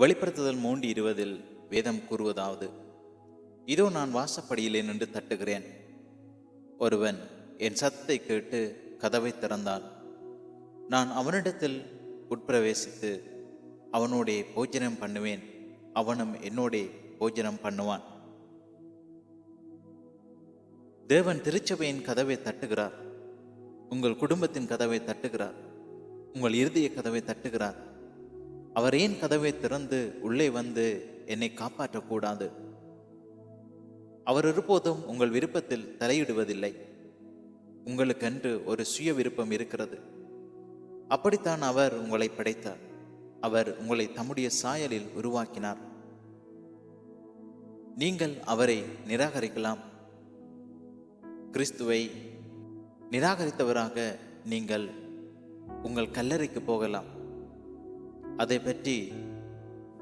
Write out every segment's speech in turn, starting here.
வெளிப்படுத்துதல் மூன்று இருபதில் வேதம் கூறுவதாவது இதோ நான் வாசப்படியிலே நின்று தட்டுகிறேன். ஒருவன் என் சத்தத்தை கேட்டு கதவை திறந்தான் நான் அவனிடத்தில் உட்பிரவேசித்து அவனோடே போஜனம் பண்ணுவேன். அவனும் என்னோடே போஜனம் பண்ணுவான். தேவன் திருச்சபையின் கதவை தட்டுகிறார். உங்கள் குடும்பத்தின் கதவை தட்டுகிறார். உங்கள் இருதய கதவை தட்டுகிறார். அவர் ஏன் கதவை திறந்து உள்ளே வந்து என்னை காப்பாற்றக்கூடாது? அவர் ஒருபோதும் உங்கள் விருப்பத்தில் தலையிடுவதில்லை. உங்களுக்கென்று ஒரு சுய விருப்பம் இருக்கிறது. அப்படித்தான் அவர் உங்களை படைத்தார். அவர் உங்களை தம்முடைய சாயலில் உருவாக்கினார். நீங்கள் அவரை நிராகரிக்கலாம். கிறிஸ்துவை நிராகரித்தவராக நீங்கள் உங்கள் கல்லறைக்கு போகலாம். அதை பற்றி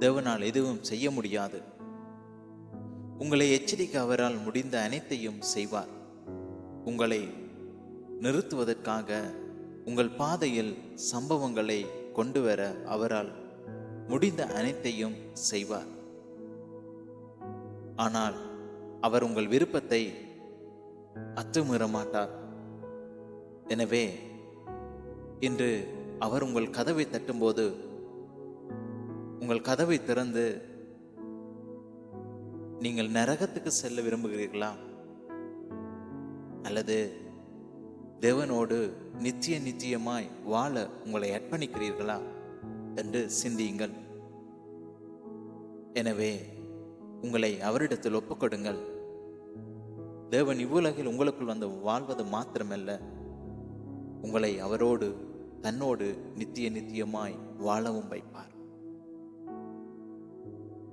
தேவனால் எதுவும் செய்ய முடியாது. உங்களை எச்சரிக்க அவரால் முடிந்த அனைத்தையும் செய்வார். உங்களை நிறுத்துவதற்காக உங்கள் பாதையில் சம்பவங்களை கொண்டு வர அவரால் முடிந்த அனைத்தையும் செய்வார். ஆனால் அவர் உங்கள் விருப்பத்தை அத்துமீற மாட்டார் எனவே இன்று அவர் உங்கள் கதவை தட்டும்போது உங்கள் கதவை திறந்து நீங்கள் நரகத்துக்கு செல்ல விரும்புகிறீர்களா? அல்லது தேவனோடு நித்திய நித்தியமாய் வாழ உங்களை அர்ப்பணிக்கிறீர்களா? என்று சிந்தியுங்கள். எனவே உங்களை அவரிடத்தில் ஒப்புக்கொடுங்கள். தேவன் இவ்வுலகில் உங்களுக்குள் வந்து வாழ்வது மாத்திரமல்ல உங்களை அவரோடு தன்னோடு நித்திய நித்தியமாய் வாழவும் வைப்பார்.